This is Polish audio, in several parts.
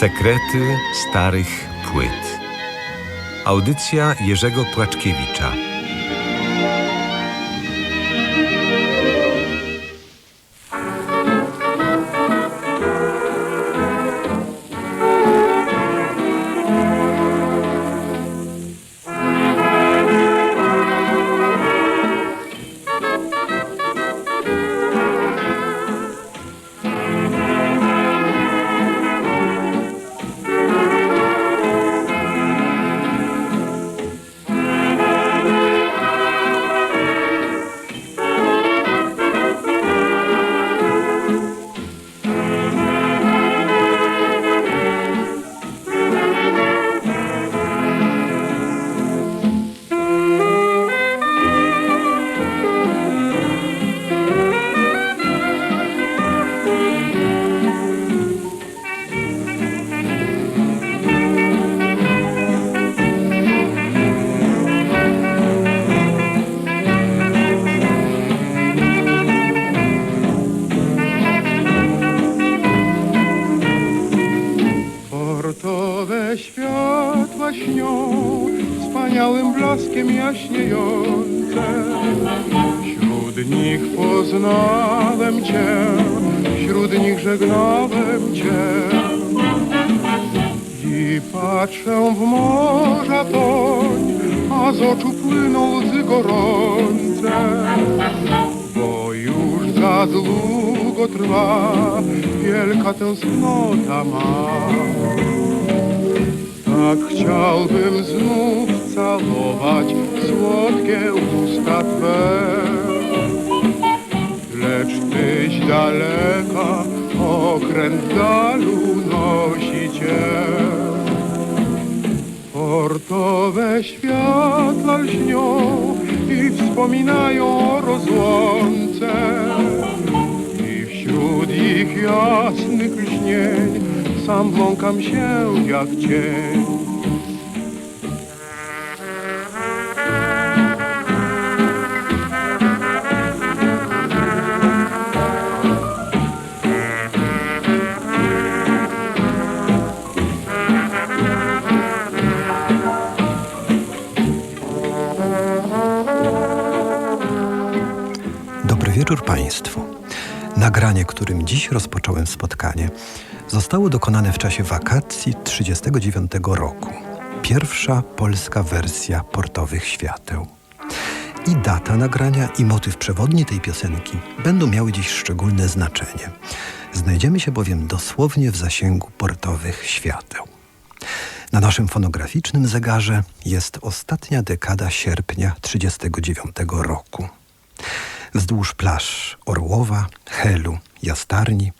Sekrety starych płyt. Audycja Jerzego Płaczkiewicza. Światła śnią, wspaniałym blaskiem jaśniejące. Wśród nich poznałem Cię, wśród nich żegnałem Cię. I patrzę w morza toń, a z oczu płyną łzy gorące. Bo już za długo trwa wielka tęsknota ma. Tak chciałbym znów całować słodkie usta Twe. Lecz Tyś daleka, okręt dalu nosi Cię. Portowe światła lśnią i wspominają o rozłące. I wśród ich jasnych lśnień sam błąkam się jak cień. Dobry Państwu. Nagranie, którym dziś rozpocząłem spotkanie, zostało dokonane w czasie wakacji 1939 roku. Pierwsza polska wersja portowych świateł. I data nagrania, i motyw przewodni tej piosenki będą miały dziś szczególne znaczenie. Znajdziemy się bowiem dosłownie w zasięgu portowych świateł. Na naszym fonograficznym zegarze jest ostatnia dekada sierpnia 1939 roku. Wzdłuż plaż Orłowa, Helu, Jastarni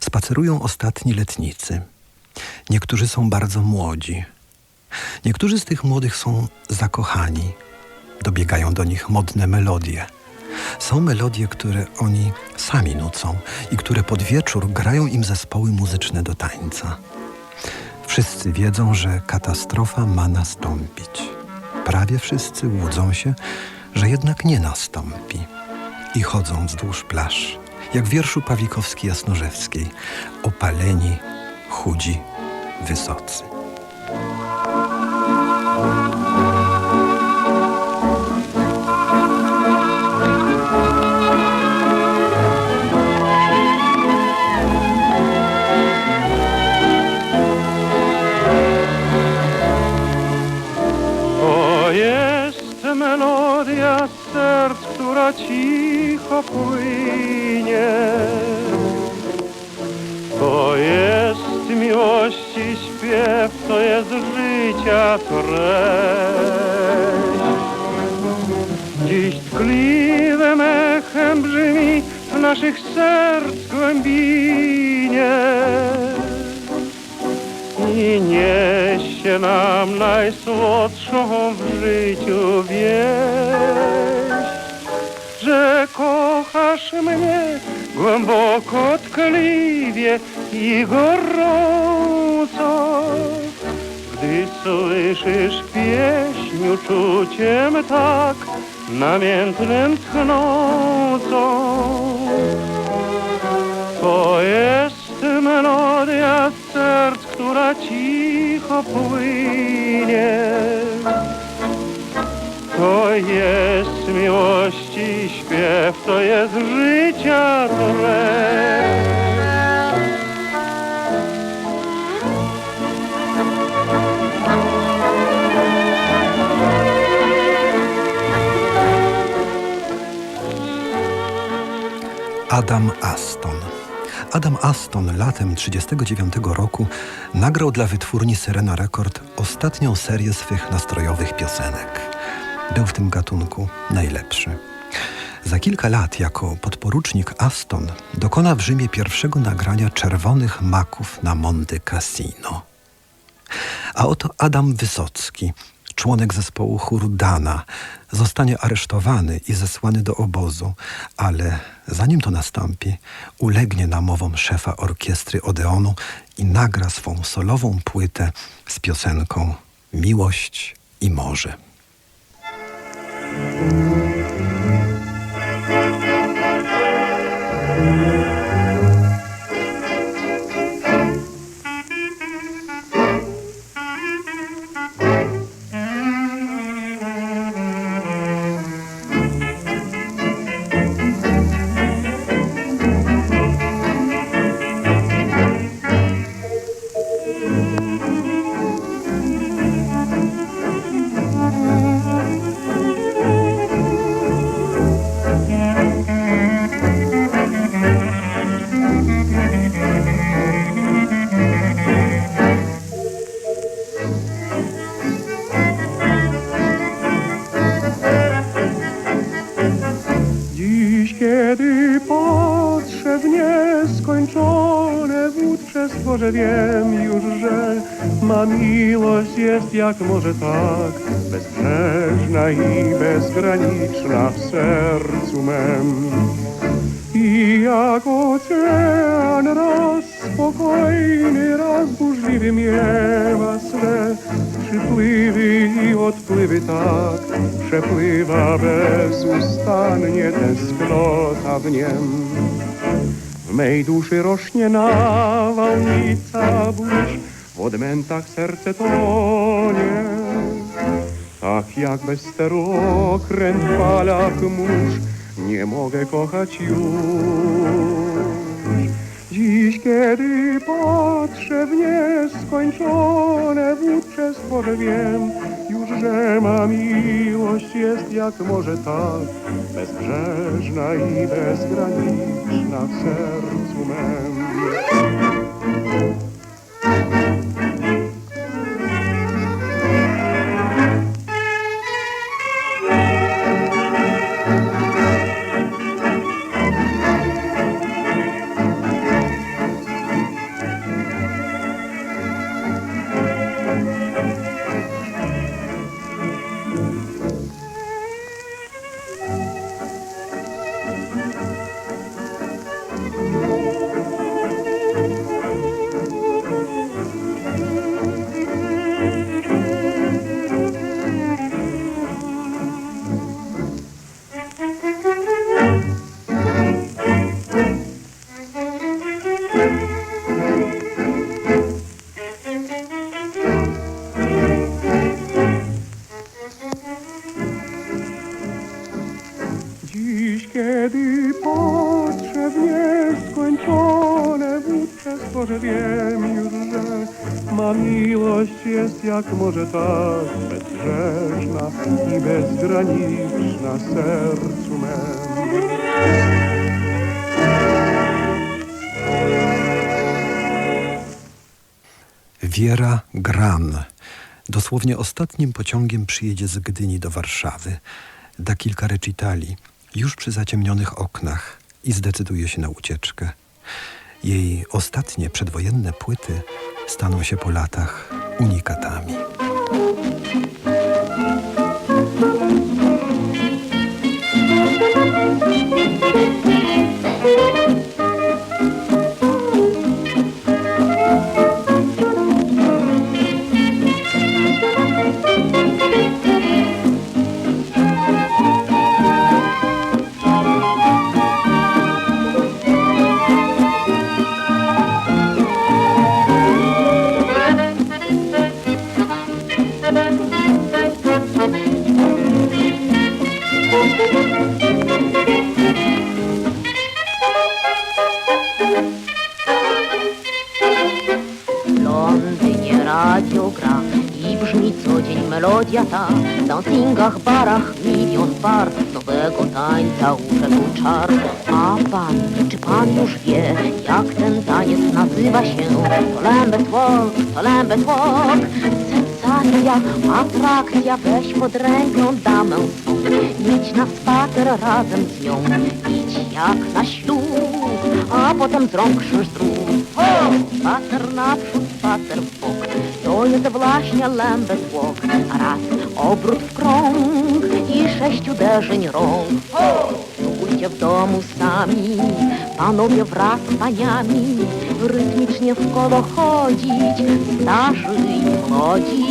spacerują ostatni letnicy. Niektórzy są bardzo młodzi. Niektórzy z tych młodych są zakochani. Dobiegają do nich modne melodie. Są melodie, które oni sami nucą i które pod wieczór grają im zespoły muzyczne do tańca. Wszyscy wiedzą, że katastrofa ma nastąpić. Prawie wszyscy łudzą się, że jednak nie nastąpi. I chodzą wzdłuż plaż, jak w wierszu Pawlikowski-Jasnorzewskiej, opaleni, chudzi, wysocy. Melodia serc, która cicho płynie. To jest miłości śpiew, to jest życia treść. Dziś tkliwym echem brzmi w naszych serc głębinie i niesie nam najsłodszą w życiu wieść, że kochasz mnie głęboko, tkliwie i gorąco. Gdy słyszysz pieśń uczuciem tak namiętnym tchnącą, to jest melodia serc, która cicho płynie. To jest miłości śpiew, to jest życia treść. Adam Aston. Adam Aston latem 1939 roku nagrał dla wytwórni Serena Record ostatnią serię swych nastrojowych piosenek. Był w tym gatunku najlepszy. Za kilka lat jako podporucznik Aston dokona w Rzymie pierwszego nagrania czerwonych maków na Monte Cassino. A oto Adam Wysocki, członek zespołu chóru Dana, zostanie aresztowany i zesłany do obozu, ale zanim to nastąpi, ulegnie namowom szefa orkiestry Odeonu i nagra swą solową płytę z piosenką Miłość i Morze. Morze, wiem już, że ma miłość jest jak może tak bezbrzeżna i bezgraniczna w sercu mem. I jak ocean raz spokojny, raz burzliwy miewa swe przypływy i odpływy tak przepływa bezustannie tęsknota w niem. Mej duszy rośnie nawałnica burz, w odmętach serce tonie. Tak jak bez steru okręt w falach mórz, nie mogę kochać już. Dziś, kiedy patrzę w nieskończone wód przez wiem że ma miłość jest jak może tak bezbrzeżna i bezgraniczna w sercu mem. Morze, wiem już, że ma miłość jest jak może tak bezbrzeżna i bezgraniczna sercu mem. Wiera Gran. Dosłownie ostatnim pociągiem przyjedzie z Gdyni do Warszawy. Da kilka recitali już przy zaciemnionych oknach i zdecyduje się na ucieczkę. Jej ostatnie przedwojenne płyty staną się po latach unikatami. Uszedł czar. A pan, czy pan już wie, jak ten taniec nazywa się? To lambet walk, to lambet walk. Sensacja, atrakcja, weź pod rękę damę. Idź na spacer razem z nią, idź jak na ślub, a potem z rąk krzyż zrób. Spacer naprzód, spacer w bok, to jest właśnie walk. A raz obrót w krąg i sześć uderzeń rąk. Spróbujcie w domu sami, panowie wraz z paniami, rytmicznie w koło chodzić, starzy i młodzi,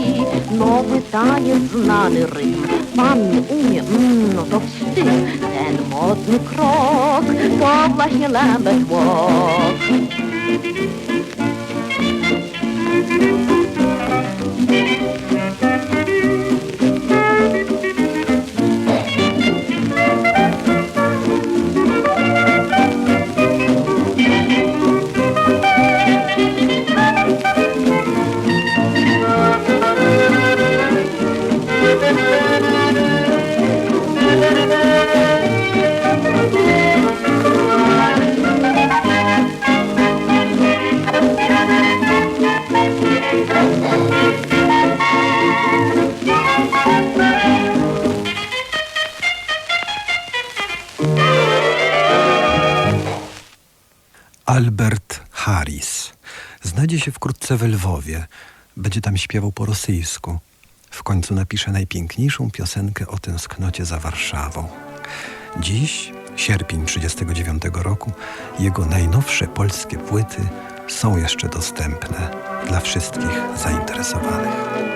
nowy taniec, znany rytm. Pan nie umie, mm, no to wstyd, ten modny krok, to właśnie lambet walk. Znajdzie się wkrótce w Lwowie. Będzie tam śpiewał po rosyjsku. W końcu napisze najpiękniejszą piosenkę o tęsknocie za Warszawą. Dziś, sierpień 1939 roku, jego najnowsze polskie płyty są jeszcze dostępne dla wszystkich zainteresowanych.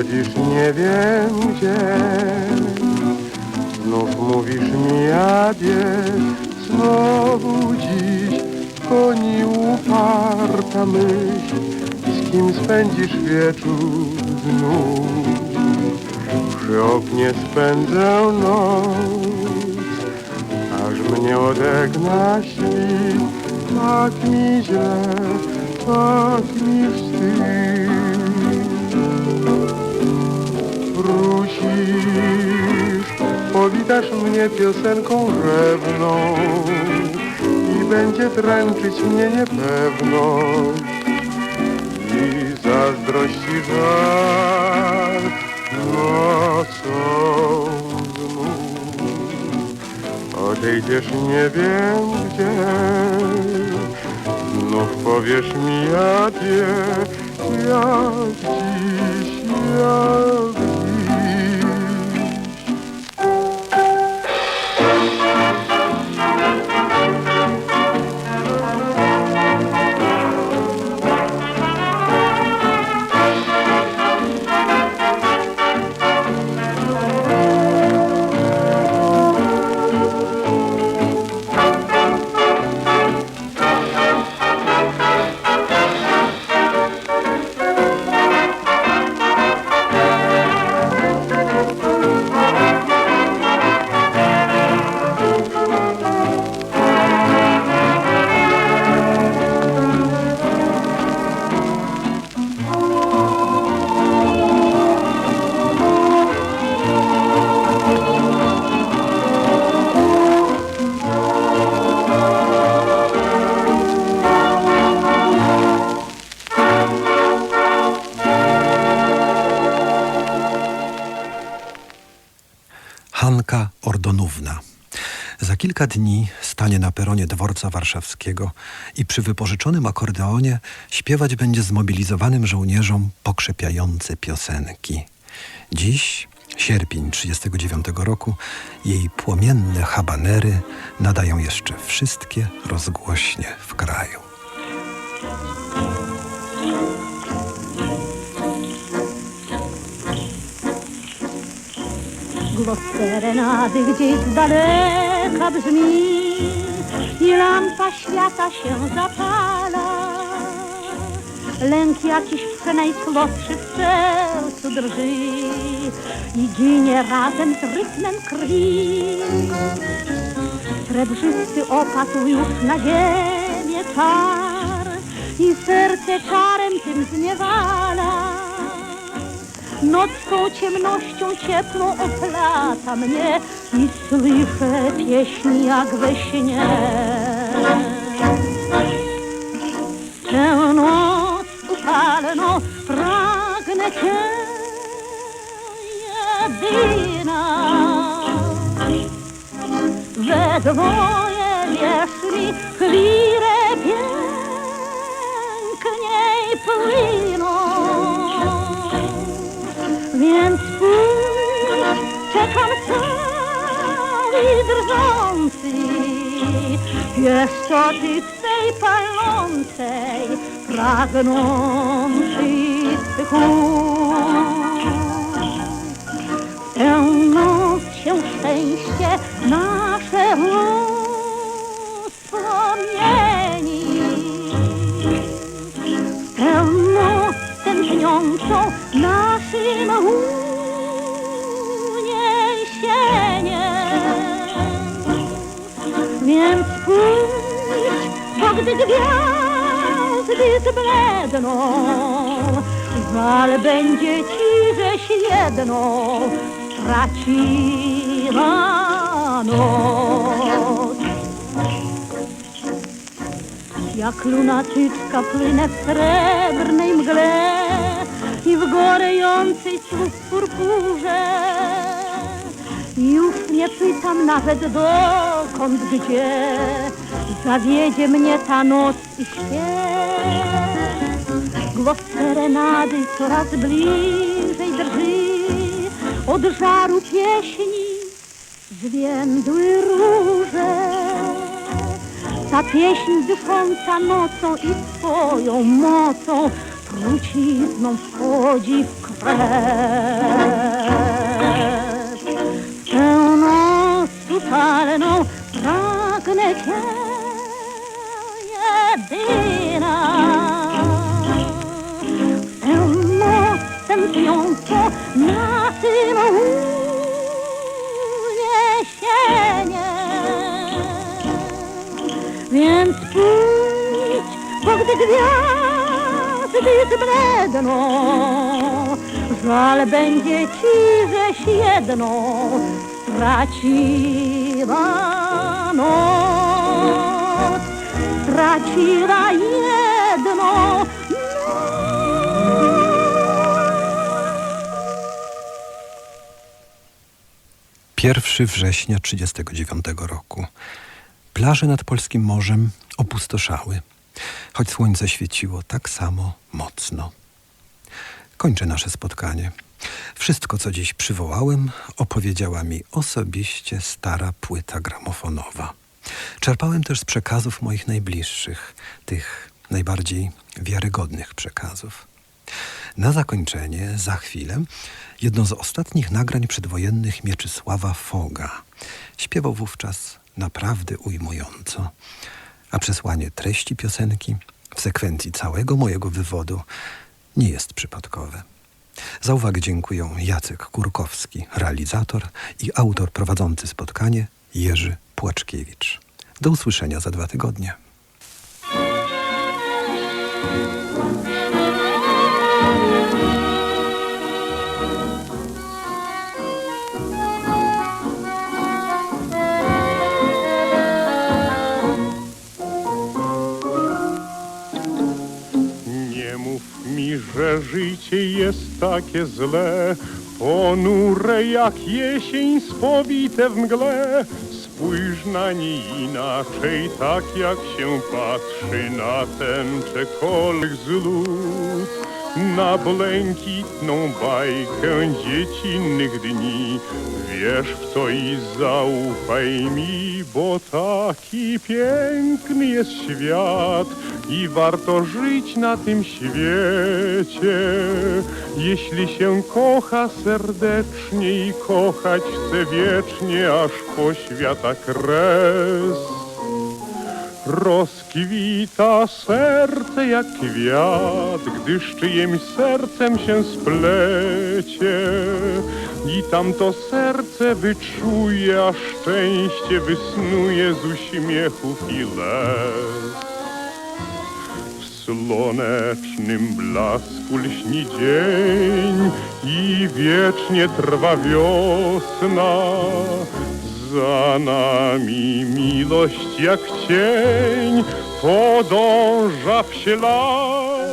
Odchodzisz nie wiem gdzie. Znów mówisz mi adieu Znowu dziś goni uparta myśl Z kim spędzisz wieczór znów. Przy oknie spędzę noc Aż mnie odegna świt Tak mi źle, tak mi wstyd Powitasz mnie piosenką rzewną I będzie dręczyć mnie niepewność. I zazdrości żal nocą znów Odejdziesz nie wiem gdzie Znów powiesz mi Jak dziś, jak dziś Ordonówna. Za kilka dni stanie na peronie dworca warszawskiego i przy wypożyczonym akordeonie śpiewać będzie zmobilizowanym żołnierzom pokrzepiające piosenki. Dziś, sierpień 1939 roku, jej płomienne habanery nadają jeszcze wszystkie rozgłośnie w kraju. Głos serenady gdzieś z daleka brzmi i lampa świata się zapala. Lęk jakiś w najsłodszy w sercu drży i ginie razem z rytmem krwi. Srebrzysty opadł już na ziemię czar i serce czarem tym zniewala. Nocką ciemnością ciepłą oplata mnie i słyszę pieśni jak we śnie. Tę noc upalną pragnę Cię jedyna. We dwoje drżący. Jeszcze ty w tej palącej, pragnący tchu. Tę noc się szczęście nasze rozpromieni. Tę noc tętniącą naszym uniesieniem. Więc pójdź, bo gdy gwiazdy zbledną, żal będzie ci, żeś jedną straciła noc. Jak lunatyczka płynę w srebrnej mgle i w gorejącej słów purpurze. Już nie pytam nawet dokąd, gdzie zawiedzie mnie ta noc i śpiew. Głos serenady coraz bliżej drży od żaru pieśni zwiędły róże. Ta pieśń dysząca nocą i swoją mocą trucizną wchodzi w krew. Noc upalną pragnę Cię jedyna. Tę noc tętniącą na tym uniesieniem. Więc pójdź, bo gdy gwiazdy zbledną, żal będzie ci, żeś jedną straciła noc, straciła jedną Pierwszy września 1939 roku. Plaże nad polskim morzem opustoszały, choć słońce świeciło tak samo mocno. Kończę nasze spotkanie. Wszystko, co dziś przywołałem, opowiedziała mi osobiście stara płyta gramofonowa. Czerpałem też z przekazów moich najbliższych, tych najbardziej wiarygodnych przekazów. Na zakończenie, za chwilę, jedno z ostatnich nagrań przedwojennych Mieczysława Foga. Śpiewał wówczas naprawdę ujmująco, a przesłanie treści piosenki w sekwencji całego mojego wywodu nie jest przypadkowe. Za uwagę dziękuję Jacek Kurkowski, realizator i autor prowadzący spotkanie Jerzy Płaczkiewicz. Do usłyszenia za dwa tygodnie. Że życie jest takie złe, ponure jak jesień spowite w mgle. Spójrz na nie inaczej, tak jak się patrzy na ten czekolek z lód. na błękitną bajkę dziecinnych dni. Wierz w to i zaufaj mi, bo taki piękny jest świat i warto żyć na tym świecie. Jeśli się kocha serdecznie i kochać chce wiecznie, aż po świata kres. Rozkwita serce jak kwiat, gdy z czyimś sercem się splecie. I tamto serce wyczuje, a szczęście wysnuje z uśmiechów i łez. W słonecznym blasku lśni dzień i wiecznie trwa wiosna. Za nami miłość jak cień podąża w ślad.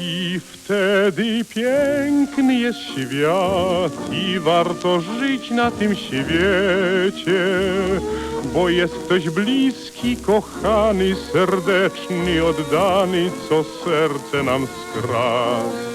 I wtedy piękny jest świat i warto żyć na tym świecie, bo jest ktoś bliski, kochany, serdeczny, oddany, co serce nam skradł.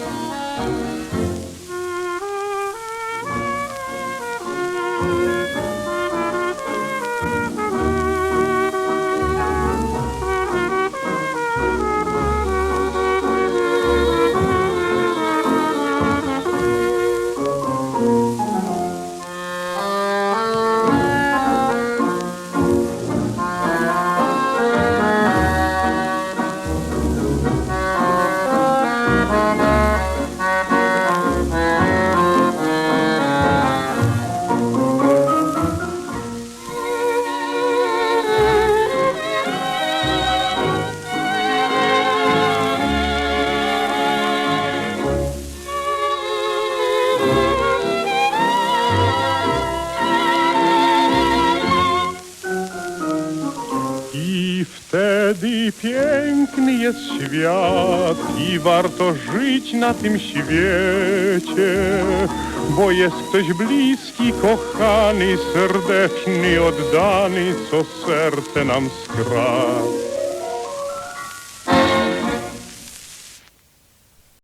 Warto żyć na tym świecie, bo jest ktoś bliski, kochany, serdeczny, oddany, co serce nam skradł.